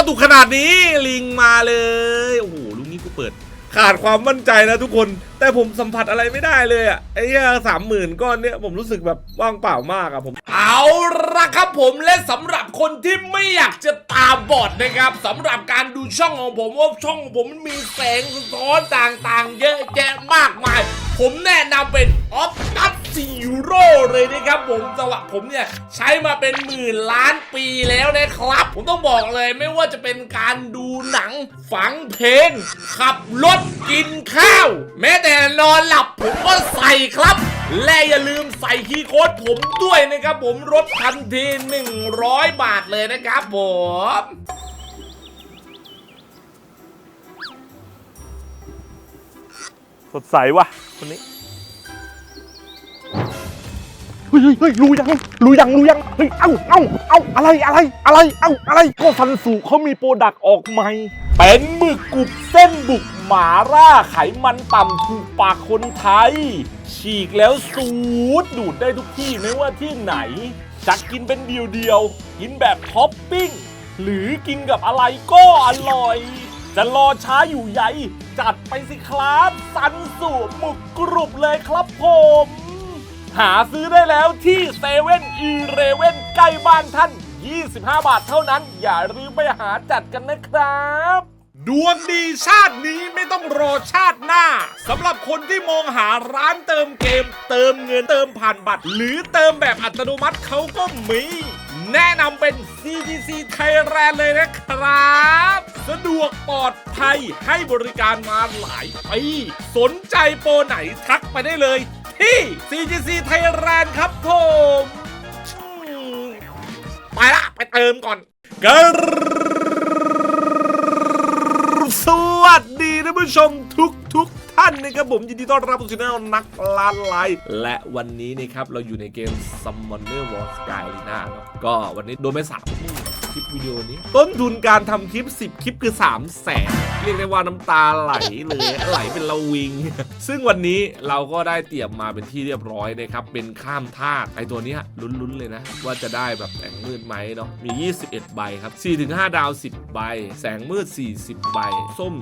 ระตุกขนาดนี้ลิงมาเลยโอ้โหลูกนี้กูเปิด ขาดความมั่นใจนะทุกคน แต่ผมสัมผัสอะไรไม่ได้เลยอะไอ้เหี้ยสามหมื่นก้อนเนี้ยผมรู้สึกแบบว่างเปล่ามากอะผม เอาละครับผมและสำหรับคนที่ไม่อยากจะตาบอดนะครับสำหรับการดูช่องของผมว่าช่องของผมมันมีแสงสะท้อนต่างๆ เยอะแยะมากมาย ผมแนะนำเป็นออฟตัสซีโร่เลยนะครับผมสวะผมเนี่ยใช้มาเป็นหมื่นล้านปีแล้วนะครับ ผมต้องบอกเลยไม่ว่าจะเป็นการดูหนังฟังเพลง ขับรถกินข้าว แม้แต่นอนหลับผมก็ใส่ครับและอย่าลืมใส่คีย์โค้ดผมด้วยนะครับ ผมลดทันที 100 บาทเลยนะครับผมสดใสว่ะ คนนี้เฮ้ยเฮ้ยเฮ้ยรู้ยังรู้ยังรู้ยังเฮ้ยเอ้าเอ้าเอ้าอะไรอะไรอะไรเอ้าอะไรก็ซันสูเขามีโปรดักต์ออกใหม่ เป็นหมึกกรุบเส้นบุกหมาร่าไขมันต่ำถูกปากคนไทย ฉีกแล้วสูดดูดได้ทุกที่ไม่ว่าที่ไหนจะกินเป็นเดียวๆกินแบบท็อปปิ้ง หรือกินกับอะไรก็อร่อย จะรอช้าอยู่ใหญ่ จัดไปสิครับซันสูหมึกกรุบเลยครับผม หาซื้อได้แล้วที่เซเว่นอีเรเว่นใกล้บ้านท่าน 25 บาทเท่านั้น อย่าลืมไปหาจัดกันนะครับ ดวงดีชาตินี้ไม่ต้องรอชาติหน้าสำหรับคนที่มองหาร้านเติมเกม เติมเงินเติมผ่านบัตร หรือเติมแบบอัตโนมัติเขาก็มี แนะนำเป็น CGC Thailand เลยนะครับ สะดวกปลอดภัยให้บริการมาหลายปีสนใจโปรไหนทักไปได้เลย ที่ CGC Thailand ครับผมไปละไปเติมก่อนกสวัสดีท่านผู้ชมทุกานนะครับผมยินดีต้อนรับสู่ช่องนักล่าไลและวันนี้นะครับเราอยู่ในเกม Summoner War Sky Arena เนาะก็วันนี้โดนไปสาม คลิปวิดีโอนี้ ต้นทุนการทำคลิป 10 คลิปคือ 3 0 0แสนเรียกได้ว่าน้ำตาไหลเลยไหลเป็นละวิง ซึ่งวันนี้เราก็ได้เตรียมมาเป็นที่เรียบร้อยนะครับ เป็นข้ามธาตุไอตัวเนี้ยลุ้นๆเลยนะ ว่าจะได้แบบแสงมืดไหมเนาะมี 21 ใบครับ 4-5 ดาว 10 ใบ แสงมืด 40 ใบ ส้ม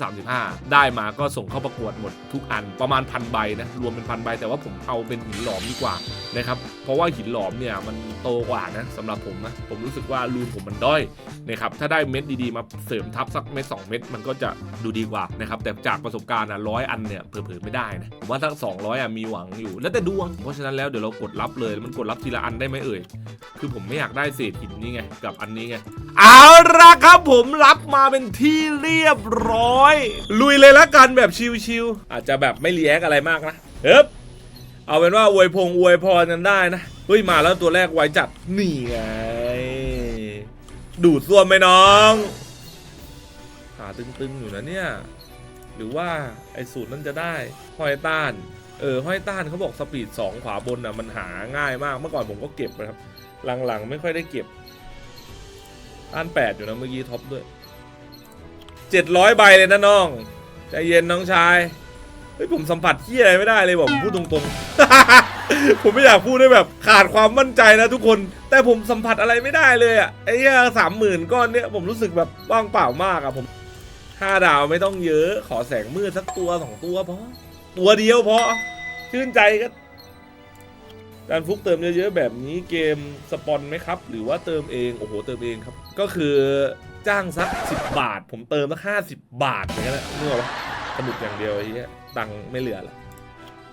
735 ได้มาก็ส่งเข้าประกวดหมดทุกอันประมาณพันใบนะรวมเป็นพันใบแต่ว่าผมเอาเป็นหินหลอมดีกว่านะครับเพราะว่าหินหลอมเนี่ยมันโตกว่านะสำหรับผมนะผมรู้สึกว่ารูนผมมันด้อยนะครับถ้าได้เม็ดดีๆมาเสริมทับสักเม็ดสองเม็ดมันก็จะดูดีกว่านะครับแต่จากประสบการณ์อะร้อยอันเนี่ยเผลอๆไม่ได้นะผมว่าทั้ง 200อะมีหวังอยู่ แล้วแต่ดวง เพราะฉะนั้นแล้วเดี๋ยวเรากดรับเลยมันกดรับทีละอันได้ไหมเอ่ยคือผมไม่อยากได้เศษหินนี่ไงกับอันนี้ไงเอาละครับผมรับมาเป็นที่เรียบร้อย ลุยเลยละกันแบบชิวๆอาจจะแบบไม่รีแอคอะไรมากนะเฮ้บเอาเป็นว่าอวยพงอวยพรกันได้นะเฮ้ยมาแล้วตัวแรกไวจัดนี่ไง ดูดซ่วมไหมน้องขาตึงๆอยู่นะเนี่ย หรือว่าไอ้สูตรนั้นจะได้ห้อยต้าน เออห้อยต้านเขาบอกสปีด 2 ขวาบนอะมันหาง่ายมากเมื่อก่อนผมก็เก็บนะครับ หลังๆ ไม่ค่อยได้เก็บต้าน 8 อยู่นะเมื่อกี้ท็อปด้วย 700 ใบเลยนะน้องใจเย็นน้องชายเฮ้ยผมสัมผัสที่อะไรไม่ได้เลยบอกผมพูดตรงๆ ผมไม่อยากพูดได้แบบขาดความมั่นใจนะทุกคน แต่ผมสัมผัสอะไรไม่ได้เลยอะไอ้เหี้ยสามหมื่นก้อนเนี้ยผมรู้สึกแบบว่างเปล่ามากอะผมห้าดาวไม่ต้องเยอะ ขอแสงมืดสักตัวสองตัวพอตัวเดียวพอชื่นใจก็การฟุกเติมเยอะๆแบบนี้เกมสปอนไหมครับ หรือว่าเติมเองโอ้โหเติมเองครับ ก็คือจ้างสัก10บบาท ผมเติมสักห้าสิบบาทอย่างเงี้ยแหละเมื่อวะสนุกอย่างเดียวไอ้เหี้ยตังค์ไม่เหลือละ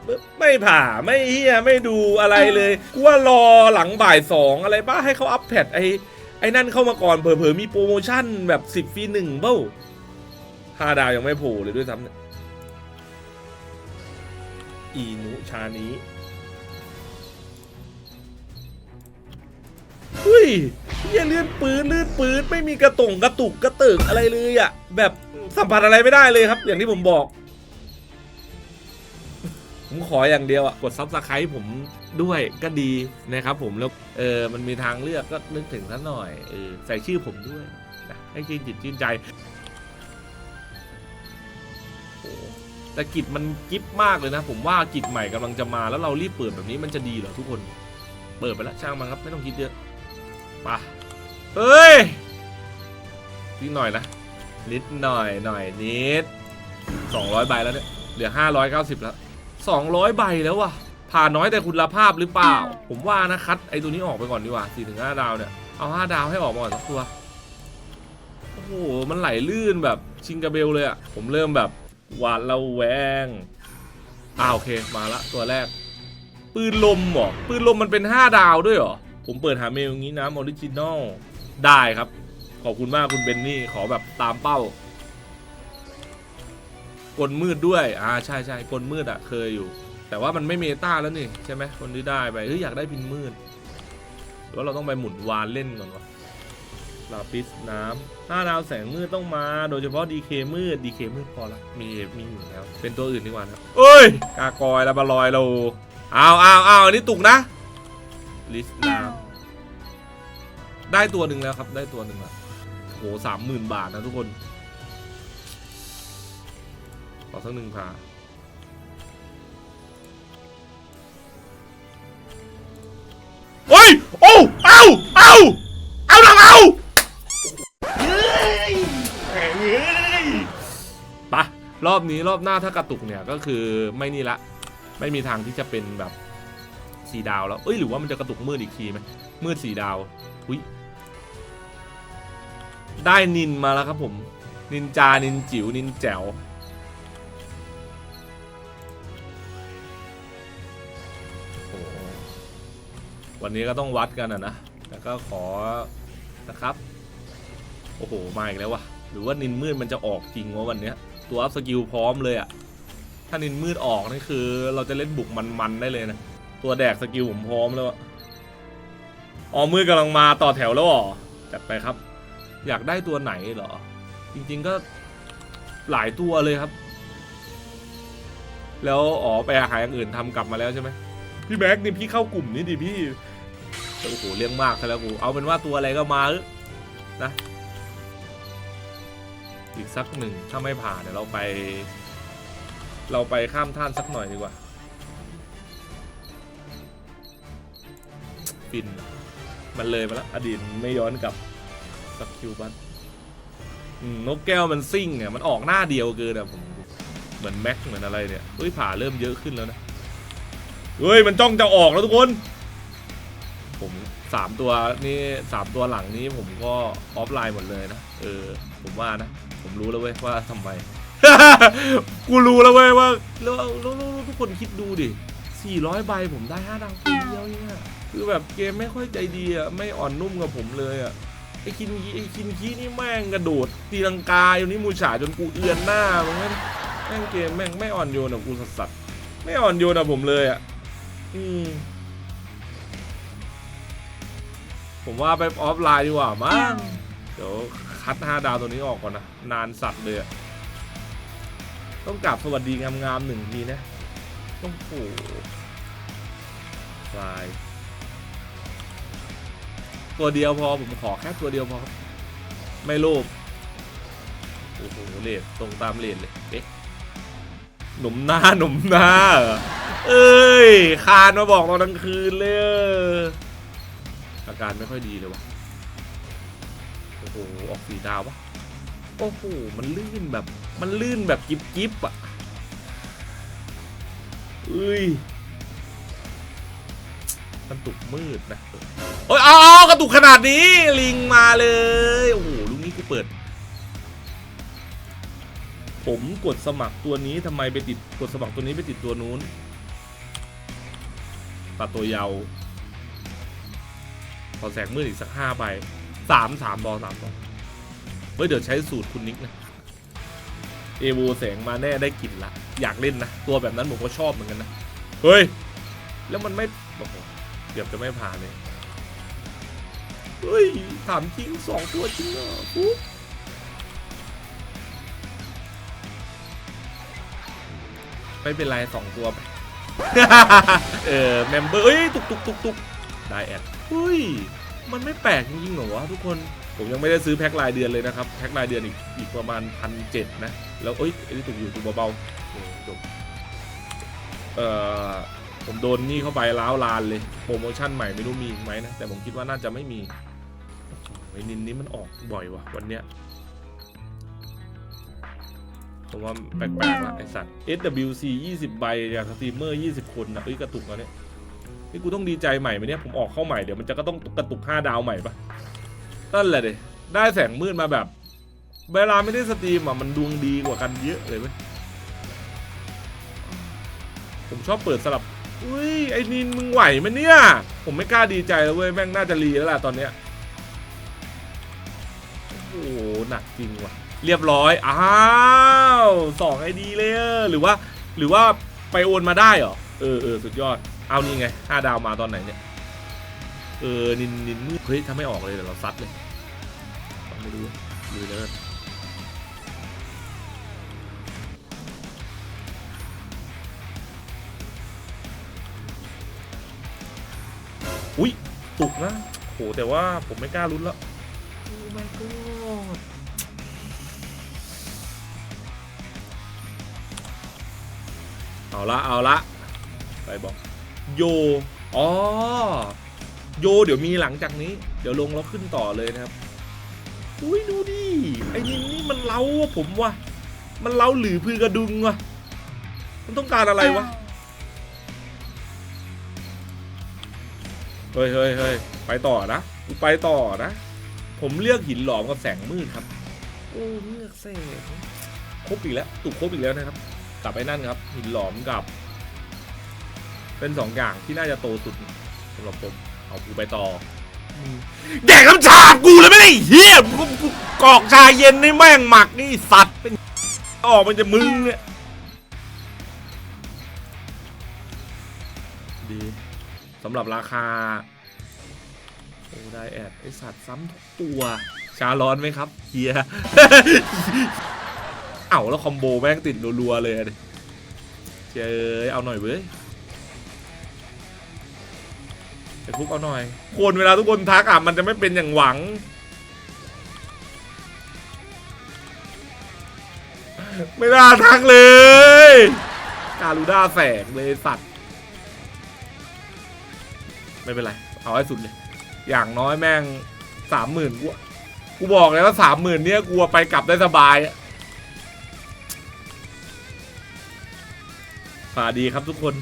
ปึ๊บไม่ผ่าไม่เฮียไม่ดูอะไรเลยกูว่ารอหลังบ่ายสองอะไรบ้าให้เขาอัปเดตไอ้ไอ้นั่นเข้ามาก่อนเผลอๆมีโปรโมชั่นแบบสิบฟรีหนึ่งเบ้าห้าดาวยังไม่โผล่เลยด้วยซ้ำเนี่ยอีนุชานี้เฮ้ยเฮียเลื่อนปืนลื่นปืนไม่มีกระตงกระตุกกระตึกอะไรเลยอะแบบสัมผัสอะไรไม่ได้เลยครับ อย่างที่ผมบอก ผมขออย่างเดียวอะกดซับสไครต์ผมด้วยก็ดีนะครับผมแล้วเออมันมีทางเลือกก็นึกถึงท่านหน่อยเออใส่ชื่อผมด้วยนะให้ชื่นจิตชื่นใจโอ้แต่กิจมันกิฟมากเลยนะ ผมว่ากิจใหม่กำลังจะมาแล้วเรารีบเปิดแบบนี้มันจะดีเหรอทุกคน เปิดไปแล้วช่างมันครับไม่ต้องคิดเยอะปะเฮ้ยนิดหน่อยนะนิดหน่อยหน่อยนิด200ใบแล้วเนี่ยเหลือ 590 แล้ว 200 ใบแล้วว่ะ ผ่านน้อยแต่คุณภาพหรือเปล่า ผมว่านะคัดไอ้ตัวนี้ออกไปก่อนดีกว่า4ถึง5ดาวเนี่ย เอา 5 ดาวให้ออกมาก่อนสักตัว โอ้โห มันไหลลื่นแบบชิงกาเบลเลยอะผมเริ่มแบบหวาดระแวงอ้าโอเคมาละตัวแรก ปืนลมหรอปืนลมมันเป็น 5 ดาวด้วยหรอ ผมเปิดหาเมลอย่างนี้นะออริจินอลได้ครับ ขอบคุณมากคุณเบนนี่ขอแบบตามเป้า กลมืดด้วย อ่าใช่ใช่กลมืดอะเคยอยู่ แต่ว่ามันไม่เมตาแล้วนี่ใช่ไหมคนที่ได้ไปเฮ้ยอยากได้พินมืดหรือว่าเราต้องไปหมุนวานเล่นก่อนวะลาปิสน้ำห้าดาวแสงมืดต้องมา โดยเฉพาะดีเคมืดดีเคมืดพอละมีมีอยู่แล้ว เป็นตัวอื่นดีกว่านะเอ้ย กากอยแล้วบาลอยเราเอาเอาเอาอันนี้ตุกนะ ลิสน้ำได้ตัวหนึ่งแล้วครับ ได้ตัวหนึ่งแล้วโหสามหมื่นบาทนะทุกคน ขอสักหนึ่งพาโอ้ย โอ้เอาเอาเอาหลังเอาเฮ้ยเฮ้ยไปะรอบนี้รอบหน้าถ้ากระตุกเนี่ยก็คือไม่นี่ละ ไม่มีทางที่จะเป็นแบบสีดาวแล้ว เอ้ยหรือว่ามันจะกระตุกมืดอีกทีไหมมืดสีดาว อุ้ยได้นินมาแล้วครับผม นินจา นินจิ๋ว นินแจ๋ว วันนี้ก็ต้องวัดกันอะนะแต่ก็ขอนะครับ โอ้โห มาอีกแล้ววะหรือว่านินมืดมันจะออกจริงวะวันเนี้ย ตัวอัพสกิลพร้อมเลยอะถ้านินมืดออกนี่คือ เราจะเล่นบุกมันๆได้เลยนะ ตัวแดกสกิลผมพร้อมแล้วอะอ๋อมืดกำลังมาต่อแถวแล้วเหรอจัดไปครับ อยากได้ตัวไหนเหรอ จริงๆก็หลายตัวเลยครับ แล้วอ๋อไปหาอย่างอื่นทำกลับมาแล้วใช่ไหมพี่แม็กนี่พี่เข้ากลุ่มนี้ดิพี่ โอ้โหเลี้ยงมากแล้วกูเอาเป็นว่าตัวอะไรก็มาเถอนะอีกสักหนึ่งถ้าไม่ผ่านเดี๋ยวเราไป เราไปข้ามท่านสักหน่อยดีกว่าฟินมันเลยมาแล้วอดีตไม่ย้อนกลับสักคิวบันอืมนกแก้วมันซิ่งเนี่ยมันออกหน้าเดียวเกินอะผมเหมือนแม็กเหมือนอะไรเนี่ยเฮ้ยผ่าเริ่มเยอะขึ้นแล้วนะเฮ้ยมันจ้องจะออกแล้วทุกคน ผมสามตัวนี่สามตัวหลังนี้ผมก็ออฟไลน์หมดเลยนะเออผมว่านะ ผมรู้แล้วเว้ยว่าทำไม กูรู้แล้วเว้ยว่าแล้วแล้วทุกคนคิดดูดิ400ใบผมได้5ดาวคนเดียวเนี่ยคือแบบเกมไม่ค่อยใจดีอะไม่อ่อนนุ่มกับผมเลยอะไอ้คินคีไอ้คินคีนี่แม่งกระโดดตีลังกาอยู่นี่มูฉาจนกูเอือนหน้ามึงแม่งแม่งเกมแม่งไม่อ่อนโยนกับกูสัสๆไม่อ่อนโยนกับผมเลยอะอืม ผมว่าไปออฟไลน์ดีกว่ามั้งเดี๋ยวคัดห้าดาวตัวนี้ออกก่อนนะ นานสัตว์เลยอะต้องกราบสวัสดีงามๆหนึ่งทีนะต้องโหลายตัวเดียวพอผมขอแค่ตัวเดียวพอครับไม่โลภโอ้โหเลดตรงตามเลดเลยเอ๊ะหนุ่มหน้าหนุ่มหน้าเหรอเอ้ยคานมาบอกตอนกลางคืนเลยเอาการไม่ค่อยดีเลยวะโอ้โหออกสีดาวปะโอ้โหมันลื่นแบบมันลื่นแบบกิบกิบอะเอ้ยกระตุกมืดนะโอ้ยเอาเอกระตุกขนาดนี้ลิงมาเลยโอ้โหลูกนี้กูเปิด ผมกดสมัครตัวนี้ทำไมไปติดกดสมัครตัวนี้ไปติดตัวนู้นปลาตัวยาว ขอแสงมืดอีกสักห้าใบสามสามบอลสามบอลเฮ้ยเดี๋ยวใช้สูตรคุณนิกนะเอโวแสงมาแน่ได้กลิ่นละอยากเล่นนะ ตัวแบบนั้นผมก็ชอบเหมือนกันนะ เฮ้ย แล้วมันไม่เกือบจะไม่ผ่านเลย เฮ้ย ถามจริงสองตัวจริงเหรอปุ๊บไม่เป็นไรสองตัวไป เออ เมมเบอร์ เอ้ย ตุกตุกตุกตุกได้แอด เฮ้ย มันไม่แปลกจริงๆเหรอวะทุกคน ผมยังไม่ได้ซื้อแพ็ครายเดือนเลยนะครับ แพ็ครายเดือนอีกอีกประมาณพันเจ็ดนะ แล้วเอ้ยไอ้นี่ถูกอยู่ถูกเบาๆจบเอ่อผมโดนนี่เข้าไปล้าวลานเลยโปรโมชั่นใหม่ไม่รู้มีไหมนะ แต่ผมคิดว่าน่าจะไม่มีไอ้นินนี้มันออกบ่อยว่ะวันเนี้ยผมว่าแปลกๆละไอสัตว์ SWC 20 ใบอย่างสตรีมเมอร์ 20 คนนะเอ้ยกระตุกแล้วเนี่ย นี่กูต้องดีใจใหม่ไหมเนี่ยผมออกเข้าใหม่เดี๋ยวมันจะก็ต้องกระตุก5ดาวใหม่ปะนั่นแหละดิได้แสงมืดมาแบบ เวลาไม่ได้สตรีมอะมันดวงดีกว่ากันเยอะเลยเว้ยผมชอบเปิดสลับอุ้ยไอ้นินมึงไหวไหมเนี่ย ผมไม่กล้าดีใจแล้วเว้ยแม่งน่าจะรีแล้วล่ะตอนเนี้ยโอ้โหหนักจริงว่ะ เรียบร้อยอ้าวสองไอดีเลยหรือว่า หรือว่าไปโอนมาได้เหรอ เออเออสุดยอด เอานี่ไงห้าดาวมาตอนไหนเนี่ย เออ นินนินมืดเฮ้ยถ้าไม่ออกเลยเดี๋ยวเราซัดเลยไม่รู้ดูเลย อุ้ยตุกนะโหแต่ว่าผมไม่กล้าลุ้นแล้ว โอ้ my god เอาละ เอาละ ไปบอกโยอ๋อโยเดี๋ยวมีหลังจากนี้ เดี๋ยวลงแล้วขึ้นต่อเลยนะครับอุ้ยดูดิไอ้นี่นี่มันเล้าว่ะผมว่ะมันเล้าหรือพือกระดุงว่ะมันต้องการอะไรวะเฮ้ยเฮ้ยเฮ้ยไปต่อนะกูไปต่อนะ ผมเลือกหินหลอมกับแสงมืดครับโอ้เลือกแสงครบอีกแล้วตุกครบอีกแล้วนะครับกลับไปนั่นครับ หินหลอมกับ เป็นสองอย่างที่น่าจะโตสุดสำหรับผมเอากูไปต่อแดกน้ำชากูเลยไม่ได้เฮียกูกูกรอกชาเย็นนี่แม่งหมักนี่สัตว์เป็นออกมันจะมึงเนี่ยดีสำหรับราคาโอ้ได้แอดไอสัตว์ซ้ำทุกตัว ชาร้อนไหมครับเฮียเอ้าแล้วคอมโบแม่งติดรัวๆเลยอะดิเจอเอาหน่อยเว้ย ไอ้ฟุกเอาหน่อยคนเวลาทุกคนทักอะมันจะไม่เป็นอย่างหวัง ไม่น่าทักเลยการูด้าแสงเลยสัตว์ ไม่เป็นไร เอาให้สุดเลย อย่างน้อยแม่งสามหมื่นกูกูบอกเลยว่าสามหมื่นเนี้ยกูไปกลับได้สบายอะสวัสดีครับทุกคน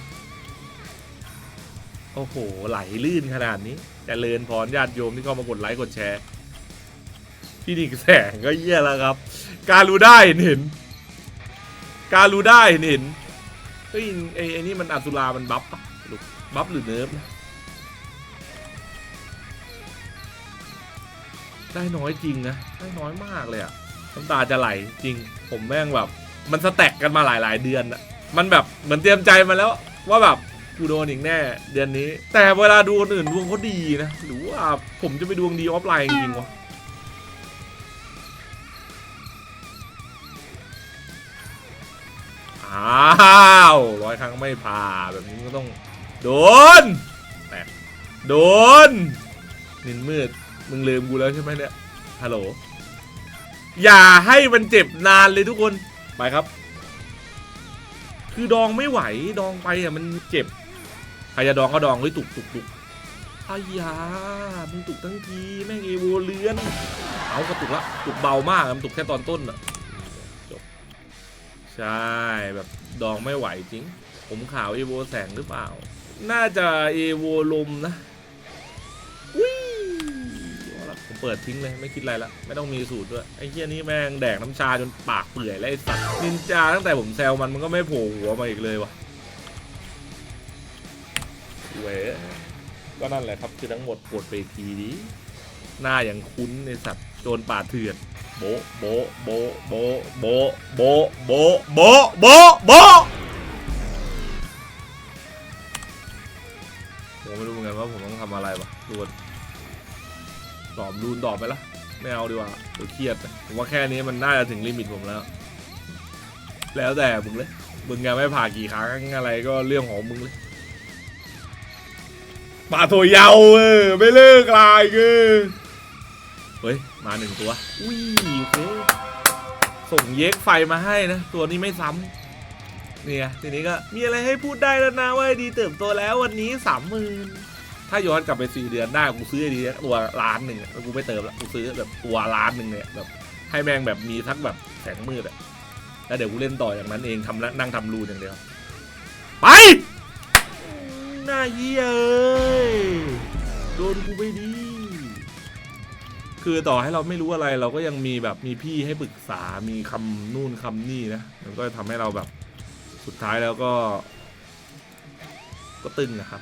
อ้โห ไหลลื่นขนาดนี้จเจริญพรญาติโยมที่เข้ามากดไลค์กดแชร์พี่นิกแสงก็เยี่ยแล้วครับ การรู้ได้เห็นเห็นการรู้ได้เห็นเห็นเฮ้ยไอ้ไอ้นี่มันอสุรามันบัฟปะลูกบัฟหรือเนิร์ฟนะได้น้อยจริงนะ ได้น้อยมากเลยอะน้ำตาจะไหลจริง ผมแม่งแบบ มันสแต็กกันมาหลาย ๆ เดือนอะมันแบบเหมือนเตรียมใจมาแล้วว่าแบบ กูโดนอีกแน่ เดือนนี้ แต่เวลาดูคนอื่นดวงเขาดีนะ หรือว่าผมจะไปดวงดีออฟไลน์จริงวะอ้าวร้อยครั้งไม่ผ่าแบบนี้ก็ต้อง โดนแตกโดนนินมืด มึงลืมกูแล้วใช่ไหมเนี่ย ฮัลโหล อย่าให้มันเจ็บนานเลยทุกคน ไปครับ คือดองไม่ไหว ดองไปอะมันเจ็บ รจะดองก็ดองเฮ้ยตุกตุกตุกอายามึงตุกทั้งทีแม่งเอโวเลือน เอากระตุกละตุกเบามากอะมันตุกแค่ตอนต้นอะจบใช่แบบดองไม่ไหวจริง ผมขาวเอโวแสงหรือเปล่า น่าจะเอโวลมนะอุ้ยผมเปิดทิ้งเลยไม่คิดอะไรละไม่ต้องมีสูตรด้วยไอ้เหี้ยนี่แม่งแดกน้ำชาจนปากเปื่อยแล้วไอ้สัตว์นินจาตั้งแต่ผมแซวมันมันก็ไม่โผล่หัวมาอีกเลยวะ เว้ยก็นั่นแหละครับคือทั้งหมดปวดไปทีนี้หน้าอย่างคุ้นในสัตว์โจรป่าเถื่อนโบโบโบโบโบโบโบโบโบโบผมไม่รู้เหมือนกันว่าผมต้องทำอะไรวะดูก่อนตอบรูนตอบไปละไม่เอาดีกว่าเดี๋ยวเครียดผมว่าแค่นี้มันน่าจะถึงลิมิตผมแล้ว แล้วแต่มึงเลยมึงยังไม่ผ่ากี่ครั้งอะไรก็เรื่องของมึงเลย มาตัวยาวเออไม่เลิกลายเออเฮ้ย มาหนึ่งตัว อุ้ยโอเคส่งเย็กไฟมาให้นะ ตัวนี้ไม่ซ้ำเนี่ยทีนี้ก็มีอะไรให้พูดได้แล้วนะว่าดีเติบโตแล้ววันนี้สามหมื่นถ้าย้อนกลับไปสี่เดือนได้กูซื้อไอ้ดีตัวล้านหนึ่งแล้วกูไม่เติมละกูซื้อแบบตัวล้านหนึ่งเนี่ยแบบให้แมงแบบมีทั้งแบบแสงมืดอะแล้วเดี๋ยวกูเล่นต่ออย่างนั้นเองทำนั่งทำรูอย่างเดียว ไป หน้าเหี้ยเอ้ยโดนกูไปดีคือต่อให้เราไม่รู้อะไรเราก็ยังมีแบบมีพี่ให้ปรึกษา มีคำนู่นคำนี่นะ มันก็ทำให้เราแบบสุดท้ายแล้วก็ ก็ตึงนะครับ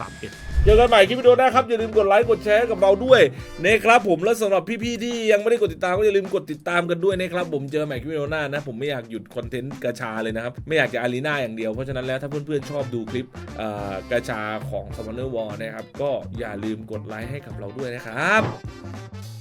31เจอกันใหม่คลิปวิดีโอหน้าครับ อย่าลืมกดไลค์กดแชร์กับเราด้วยนะครับผมและสำหรับพี่ๆที่ยังไม่ได้กดติดตามก็อย่าลืมกดติดตามกันด้วยนะครับผมเจอกันใหม่คลิปวิดีโอหน้านะ ผมไม่อยากหยุดคอนเทนต์กระชาเลยนะครับ ไม่อยากจะอารีนาอย่างเดียวเพราะฉะนั้นแล้วถ้าเพื่อนๆชอบดูคลิปกระชาของ s u m m o n e r War นะครับก็อย่าลืมกดไลค์ให้กับเราด้วยนะครับ